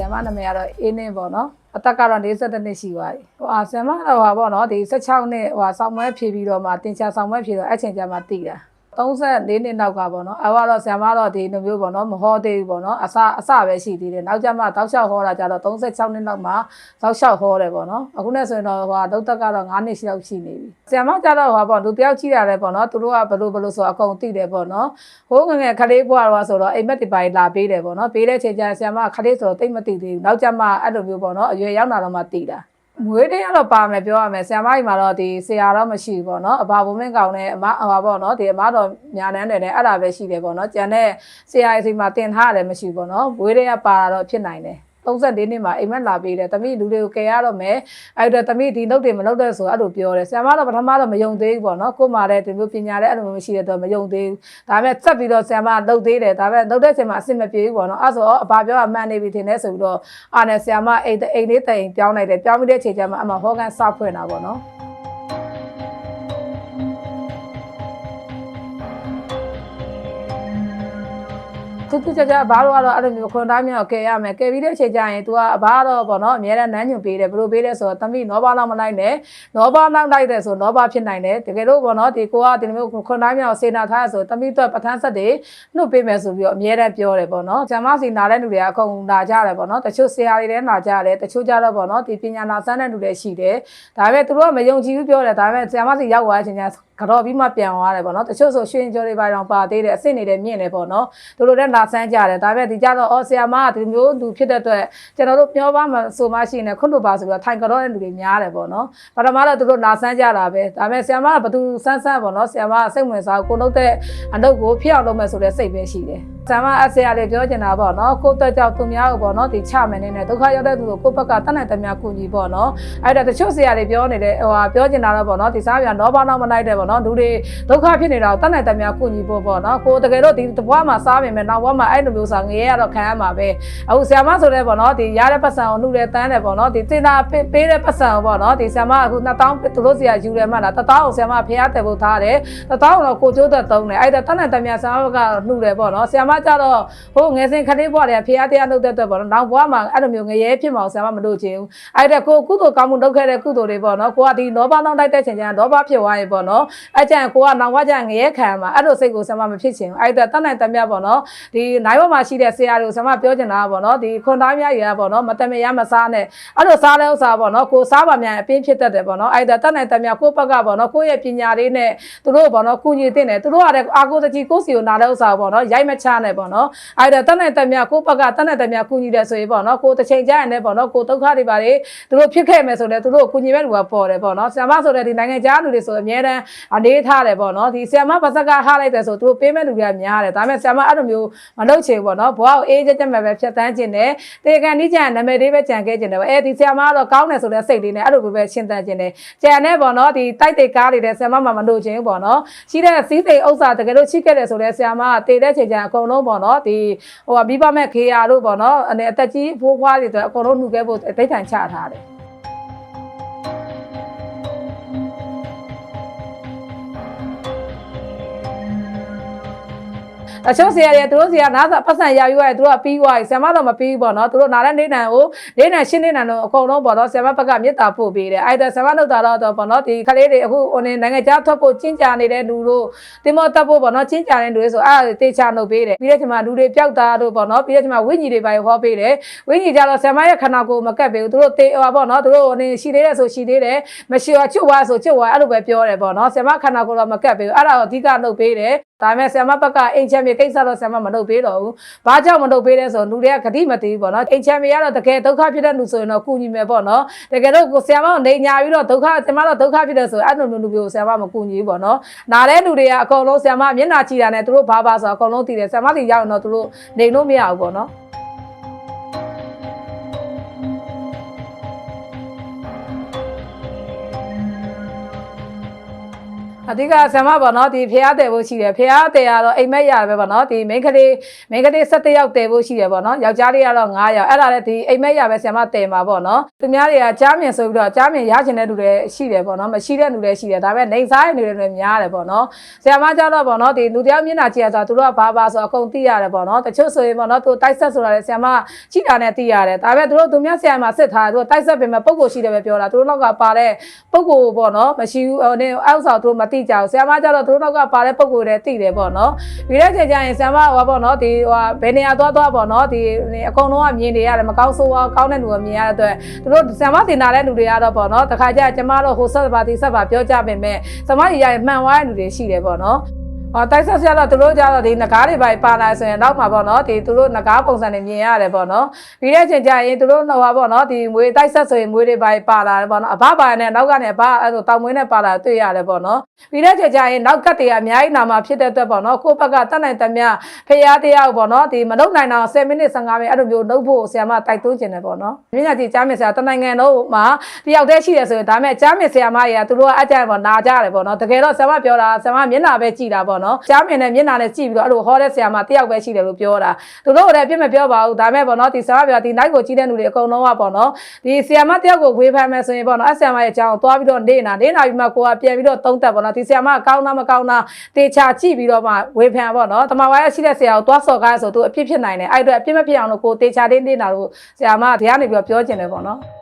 နာမည်ကတော့အင်းင်းပေါ့နော်အသက်ကတော့42နှစ်ရှိသွားပြီဟိုအာဆရာမတော့ဟာပေါ့နော်ဒီ16နှစ်ဟိုဆောင်းမွဲဖြေပြီးတော့မှတင်ချာဆောင်းမွဲဖြေတော့အဲ့ချိန်ကျမှတည်တာ 34နှစ်နောက်ကပေါ့နော်အကတော့ဆရာမတော့ဒီလိုမျိုးပေါ့နော်မဟောသေးဘူးပေါ့နော်အစအစပဲရှိသေးတယ်နောက်ကျမှတောက်လျှောက်ဟောတာကျတော့36နှစ်နောက်မှတောက်လျှောက်ဟောတယ်ပေါ့နော်အခုနဲ့ဆိုရင်တော့ဟိုဒုတ်သက်ကတော့9နှစ်ရှိလောက်ရှိနေပြီဆရာမကျတော့ဟိုပေါ့လူတယောက်ကြည့်ရတယ်ပေါ့နော်သူတို့ကဘလို့ဘလို့ဆိုအကုန်သိတယ်ပေါ့နော်ဟိုးငငယ်ခလေးဘွားတော့ဆိုတော့အိမ်မက်တွေပိုင်းလာပေးတယ်ပေါ့နော်ပေးတဲ့ချိန်ကျရင်ဆရာမခလေးဆိုတော့တိတ်မသိသေးဘူးနောက်ကျမှအဲ့လိုမျိုးပေါ့နော်အရွယ်ရောက်လာတော့မှသိတာ မွေးတဲ့ကတော့ပါမယ်ပြောရမယ်ဆရာမကြီးမှာတော့ဒီဆရာတော့မရှိဘူးပေါ့နော်အဘာဘုံမင်းကောင်နဲ့အမအဘာပေါ့နော်ဒီအမတော်ညာနန်းတယ်နဲ့အဲ့ဒါပဲရှိတယ်ပေါ့နော်ကျန်တဲ့ဆရာကြီးစီမှာတင်ထားရတယ်မရှိဘူးပေါ့နော်မွေးတဲ့ကပါတာတော့ဖြစ်နိုင်တယ် 34နှစ်မှာအိမ်မက်လာပေးတယ်တမိလူတွေကိုကယ်ရတော့မယ်အဲ့တော့တမိဒီနှုတ်တွေမနှုတ်တဲ့ဆိုအဲ့လိုပြောတယ်ဆရာမတော့ပထမတော့မယုံသေးဘူးပေါ့နော်ကို့မှာလည်းဒီမျိုးပညာလည်းအဲ့လိုမျိုးမရှိတဲ့တော့မယုံသေးဘူးဒါပေမဲ့ဆက်ပြီးတော့ဆရာမနှုတ်သေးတယ်ဒါပေမဲ့နှုတ်တဲ့ချိန်မှာအဆင်မပြေဘူးပေါ့နော်အဲ့ဆိုအဘာပြောအမှန်နေပြီထင်တယ်ဆိုပြီးတော့အာနဲ့ဆရာမအိမ်အိမ်လေးတိုင်ပြောင်းလိုက်တယ်ပြောင်းပြီးတဲ့ချိန်ကျမှအမဟောကန်စဖွင့်တာပေါ့နော် သူသူကြကြဘာလို့ကတော့အဲ့လိုမျိုးခွန်တိုင်းမြောက်ကယ်ရမယ်ကယ်ပြီးတဲ့အချိန်ကျရင် तू ကအဘာတော့ပေါ့နော်အများနဲ့နန်းညွန်ပေးတယ်ဘယ်လိုပေးလဲဆိုတော့တမိနောဘာလောက်မလိုက်နဲ့နောဘာလောက်လိုက်တယ်ဆိုနောဘာဖြစ်နိုင်တယ်တကယ်လို့ပေါ့နော်ဒီကိုကဒီလိုမျိုးခွန်တိုင်းမြောက်စေနာထားရဆိုတမိတော့ပထန်းဆက်တွေနှုတ်ပေးမယ်ဆိုပြီးတော့အများနဲ့ပြောတယ်ပေါ့နော်ဂျမစီနာတဲ့လူတွေကအကုန်လာကြတယ်ပေါ့နော်တချို့ဆရာတွေလည်းလာကြတယ်တချို့ကြတော့ပေါ့နော်ဒီပညာနာစမ်းတဲ့လူတွေရှိတယ်ဒါပေမဲ့သူတို့ကမယုံကြည်ဘူးပြောတယ်ဒါပေမဲ့ဂျမစီရောက်သွားတဲ့အချိန်ကျကတော့ပြီးမှပြန်သွားတယ်ပေါ့နော်တချို့ဆိုရွှေရင်ကျော်တွေပါတော့ပါသေးတယ်အစ်စ်နေတယ်မြင့်တယ်ပေါ့နော်သူတို့လည်းလာဆန်းကြတယ်ဒါပေမဲ့ဒီကြတော့အော်ဆရာမကဒီမျိုးလူဖြစ်တဲ့အတွက်ကျွန်တော်တို့ပြောပါမှဆိုမှရှိနေခွန်းတို့ပါဆိုပြီးတော့ထိုင်ကြောတဲ့လူတွေများတယ်ပေါ့နော်ပထမတော့သူတို့လာဆန်းကြတာပဲဒါပေမဲ့ဆရာမကဘသူဆန်းဆန်းပေါ့နော်ဆရာမကစိတ်ဝင်စားကိုလုပ်တဲ့အလုပ်ကိုဖြစ်အောင်လုပ်မယ်ဆိုတဲ့စိတ်ပဲရှိတယ်ဆရာမအဆရာလေးပြောချင်တာပေါ့နော်ကိုယ့်အတွက်ကြောင့်သူများကိုပေါ့နော်ဒီချမယ်နေနဲ့ဒုက္ခရောက်တဲ့သူကိုကိုယ့်ဘက်ကတတ်နိုင်တဲ့များကူညီပေါ့နော်အဲ့ဒါတချို့ဆရာတွေပြောနေတဲ့ဟိုဟာပြောချင်တာတော့ပေါ့နော်ဒီစားပြန်တော့ဘာတော့မနိုင်တဲ့ပေါ့နော်လူတွေဒုက္ခဖြစ်နေတာကိုတတ်နိုင်တဲ့များကူညီဖို့ပေါ့နော်ကိုတကယ်တော့ဒီဘွားမှာစားပြင်မယ်နောက်ဘွားမှာအဲ့လိုမျိုးစားငရဲရတော့ခံရမှာပဲအခုဆရာမဆိုတဲ့ပေါ့နော်ဒီရတဲ့ပတ်စံကိုနှုတ်တယ်တန်းတယ်ပေါ့နော်ဒီတင်တာပေးတဲ့ပတ်စံကိုပေါ့နော်ဒီဆရာမအခု2000သူတို့ဆရာယူတယ်မှလား1000ကိုဆရာမဖျားတယ်ဖို့ထားတယ်1000တော့ကိုကျိုးသက်သုံးတယ်အဲ့ဒါတတ်နိုင်တဲ့များဆရာမကနှုတ်တယ်ပေါ့နော်ဆရာမကြတော့ဟိုငယ်စဉ်ခလေးဘွားတွေကဖျားတရားနှုတ်တဲ့အတွက်ပေါ့နော်နောက်ဘွားမှာအဲ့လိုမျိုးငရဲဖြစ်မအောင်ဆရာမမလုပ်ချင်ဘူးအဲ့ဒါကိုကုသိုလ်ကောင်းမှုလုပ်ခဲ့တဲ့ကုသိုလ်တွေပေါ့နော်ကိုကဒီလောဘနောက်တိုက်တဲ့ချိန်ကျရင်လောဘဖြစ်သွားရင်ပေါ့နော်အဲ့ကျရင်ကိုကနောက်ဘွားကျရင်ငရဲခံရမှာအဲ့လိုစိတ်ကိုဆရာမမဖြစ်ချင်ဘူးအဲ့ဒါတတ်နိုင်တဲ့များပေါ့နော်ဒီနိုင်ဘွားမှာရှိတဲ့ဆရာတွေကိုဆရာမပြောချင်တာကပေါ့နော်ဒီခွန်သားများကြီးကပေါ့နော်မတမရမစားနဲ့အဲ့လိုစားတဲ့ဥစ္စာပေါ့နော်ကိုစားပါမြန်အပြင်းဖြစ်တတ်တယ်ပေါ့နော်အဲ့ဒါတတ်နိုင်တဲ့များကိုယ့်ဘက်ကပေါ့နော်ကိုယ့်ရဲ့ပညာလေးနဲ့သူတို့ပေါ့နော်ကုညီတဲ့တယ်သူတို့ကလည်းအာကိုတကြီးကိုယ်စီကိုနားတဲ့ဥစ္စာပေါ့နော်ရိုက်မချနဲ့ပေါ့နော်အဲ့ဒါတတ်နိုင်တဲ့များကိုယ့်ဘက်ကတတ်နိုင်တဲ့များကုညီတဲ့ဆိုရင်ပေါ့နော်ကိုတစ်ချိန်ကြာရင်လည်းပေါ့နော်ကိုဒုက္ခတွေပါလေသူတို့ဖြစ်ခဲ့မယ်ဆိုလည်းသူတို့ကုညီမဲ့လူကပေါ်တယ်ပေါ့နော်ဆရာမဆိုတဲ့ဒီနိုင်ငံခြားလူတွေဆိုအများတန်းအနေထားတယ်ပေါ့နော်ဒီဆရာမပါစကဟားလိုက်တယ်ဆိုသူတို့ပေးမဲ့လူတွေကများတယ်ဒါပေမဲ့ဆရာမအဲ့လိုမျိုးမလုပ်ချင်ဘူးပေါ့နော်ဘွားကိုအေးကြက်ကြက်မဲ့ပဲဖြတ်တန်းခြင်းနဲ့တေကန်နီးကြံနာမည်လေးပဲကြံခဲ့ခြင်းတယ်ပေါ့အဲဒီဆရာမကတော့ကောင်းတယ်ဆိုတဲ့စိတ်လေးနဲ့အဲ့လိုပဲရှင်းတန်းခြင်းတယ်ကြံနဲ့ပေါ့နော်ဒီတိုက်တေကားတွေတဲ့ဆရာမမှမလို့ခြင်းဘူးပေါ့နော်ရှိတဲ့စီးသိဥစ္စာတကယ်လို့ချိခဲ့တယ်ဆိုတဲ့ဆရာမကတေတဲ့ချိန်ကျရင်အကုန်လုံးပေါ့နော်ဒီဟိုမိဘမဲ့ခေယာတို့ပေါ့နော်အနေအသက်ကြီးဖိုးဖွားတွေဆိုအကုန်လုံးနှုတ်ခဲ့ဖို့အသိထိုင်ချထားတယ် အချို့ဆရာတွေသူတို့ဆရာနားစာပတ်စံရယူရတယ်သူတို့ကပြီးသွားပြီဆရာမတော့မပြီးဘူးပေါ့နော်သူတို့နားတဲ့နေနံကိုနေနံရှင်းနေနံတော့အကုန်လုံးပေါ့နော်ဆရာမဘက်ကမေတ္တာပို့ပေးတယ်အဲ့ဒါဆရာမလုပ်တာတော့ပေါ့နော်ဒီကလေးတွေအခုဟိုနေနိုင်ငံခြားထွက်ဖို့ကျင့်ကြနေတဲ့လူတို့တင်မောတက်ဖို့ပေါ့နော်ကျင့်ကြတဲ့လူတွေဆိုအဲ့ဒါတေချာလုပ်ပေးတယ်ပြီးတဲ့ချိန်မှာလူတွေပျောက်တာတို့ပေါ့နော်ပြီးတဲ့ချိန်မှာဝိညာဉ်တွေပါဟောပေးတယ်ဝိညာဉ်ကြတော့ဆရာမရဲ့ခန္ဓာကိုယ်မကက်ပေးဘူးသူတို့တေဟောပေါ့နော်သူတို့ဟိုနေရှိသေးတယ်ဆိုရှိသေးတယ်မရှိတော့ချွတ်သွားဆိုချွတ်သွားအဲ့လိုပဲပြောတယ်ပေါ့နော်ဆရာမခန္ဓာကိုယ်တော့မကက်ပေးဘူးအဲ့ဒါတော့အဓိကလုပ်ပေးတယ် ဒါပေမဲ့ဆရာမဘက်ကအိမ်ချမ်းမြေကိစ္စတော့ဆရာမမလုပ်ပေးတော့ဘူး။ဘာကြောင့်မလုပ်ပေးလဲဆိုတော့လူတွေကဂတိမတည်ဘူးပေါ့နော်။အိမ်ချမ်းမြေကတော့တကယ်ဒုက္ခဖြစ်တဲ့လူဆိုရင်တော့ကူညီမယ်ပေါ့နော်။တကယ်တော့ဆရာမကိုနေညာပြီးတော့ဒုက္ခဆရာမတော့ဒုက္ခဖြစ်တယ်ဆိုအဲ့လိုမျိုးလူမျိုးဆရာမမကူညီဘူးပေါ့နော်။နားတဲ့လူတွေကအကုန်လုံးဆရာမမျက်နှာကြည့်တာနဲ့သူတို့ဘာဘာဆိုတော့အကုန်လုံးသိတယ်ဆရာမတွေရောက်ရင်တော့သူတို့နေလို့မရဘူးပေါ့နော်။ အအဓိကဆမ်မပေါ့နော်ဒီဖះတယ်ဖို့ရှိတယ်ဖះတယ်ကတော့အိမ်မက်ရပဲပေါ့နော်ဒီမိန်းကလေးမိန်းကလေး17ယောက်တယ်ဖို့ရှိတယ်ပေါ့နော်ယောက်ျားလေးကတော့9ယောက်အဲ့ဒါလည်းဒီအိမ်မက်ရပဲဆမ်မတယ်မှာပေါ့နော်သူများတွေကကြားမြင်ဆိုပြီးတော့ကြားမြင်ရချင်တဲ့လူတွေရှိတယ်ပေါ့နော်မရှိတဲ့လူတွေရှိတယ်ဒါပေမဲ့နေစားတဲ့လူတွေလည်းများတယ်ပေါ့နော်ဆမ်မကြတော့ပေါ့နော်ဒီလူတယောက်မျက်နှာကြည့်ရတာသူတို့ကဘာဘာဆိုအကုန်သိရတယ်ပေါ့နော်တချို့ဆိုရင်ပေါ့နော်သူတိုက်ဆက်ဆိုတာလည်းဆမ်မကြည့်တာနဲ့သိရတယ်ဒါပေမဲ့သူတို့သူများဆမ်မစစ်ထားတယ်သူတို့တိုက်ဆက်ပြင်မဲ့ပုံကိုရှိတယ်ပဲပြောတာသူတို့နောက်ကပါတဲ့ပုံကိုပေါ့နော်မရှိဘူးဟိုနေအောက်ဆောင်သူတို့မသိကြဘူးဆမ်မကြတော့သူတို့နောက်ကပါတဲ့ပုံကိုလည်းသိတယ်ပေါ့နော်ဒီတဲ့ချိန်ကျရင်ဆမ်မဟိုပေါ့နော်ဒီဟိုဘယ်နေရာသွားသွားပေါ့နော်ဒီအကုန်လုံးကမြင်နေရတယ်မကောင်းဆိုးကောင်းတဲ့လူကမြင်ရတဲ့အတွက်သူတို့ဆမ်မတင်လာတဲ့လူတွေကတော့ပေါ့နော်တခါကျကျမတို့ဟိုဆက်ပါဒီဆက်ပါပြောကြပေမဲ့ဆမ်မကြီးရရင်မှန်သွားတဲ့လူတွေရှိတယ်ပေါ့နော် ဟောတိုက်ဆက်ဆက်တော့သူတို့ကြတော့ဒီငကားတွေပါပါလာဆိုရင်နောက်မှာပေါ့နော်ဒီသူတို့ငကားပုံစံတွေမြင်ရတယ်ပေါ့နော်ပြီးတဲ့ချိန်ကျရင်သူတို့ဟောပေါ့နော်ဒီမွေတိုက်ဆက်ဆိုရင်မွေတွေပါပါလာတယ်ပေါ့နော်အဘပါနဲ့နောက်ကနေအဘအဲ့လိုတောင်မွေးနဲ့ပါလာတွေ့ရတယ်ပေါ့နော်ပြီးတဲ့ချိန်ကျရင်နောက်ကတ်တွေကအများကြီးနာမှာဖြစ်တဲ့အတွက်ပေါ့နော်ကိုယ့်ဘက်ကတတ်နိုင်သမျှဖရားတရားပေါ့နော်ဒီမလုပ်နိုင်တော့10မိနစ်15မိနစ်အဲ့လိုမျိုးလုပ်ဖို့ဆရာမတိုက်တွန်းခြင်းတယ်ပေါ့နော်မြညာကြီးကြားမယ်ဆရာတနိုင်ငံလုံးမှာတယောက်တည်းရှိတယ်ဆိုရင်ဒါမဲ့ကြားမယ်ဆရာမကြီးကသူတို့ကအကြိုက်ပေါ့နာကြတယ်ပေါ့နော်တကယ်တော့ဆရာမပြောတာဆရာမမျက်နှာပဲကြည်တာပေါ့နော်ကြားမယ်နဲ့မျက်နှာနဲ့ကြည့်ပြီးတော့အဲ့လိုဟောတဲ့ဆရာမတယောက်ပဲရှိတယ်လို့ပြောတာသူတို့လည်းပြစ်မပြောပါဘူးဒါမဲ့ပေါ့နော်ဒီဆရာမပြောဒီ night ကိုကြီးတဲ့လူတွေအကုန်လုံးကပေါ့နော်ဒီဆရာမတယောက်ကိုဝေဖန်မယ်ဆိုရင်ပေါ့နော်အဲ့ဆရာမရဲ့အကြောင်းကိုသွားပြီးတော့နေတာနေတာပြီးမှကိုကပြန်ပြီးတော့သုံးသက်ပေါ့နော်ဒီဆရာမကကောင်းတာမကောင်းတာတေချာကြည့်ပြီးတော့မှဝေဖန်ပေါ့နော်တမဝါရရှိတဲ့ဆရာကိုသွားစော်ကားဆိုသူအပြစ်ဖြစ်နိုင်တယ်အဲ့အတွက်အပြစ်မဖြစ်အောင်လို့ကိုတေချာလေးနေတာလို့ဆရာမကဒီကနေပြီးတော့ပြောကျင်တယ်ပေါ့နော်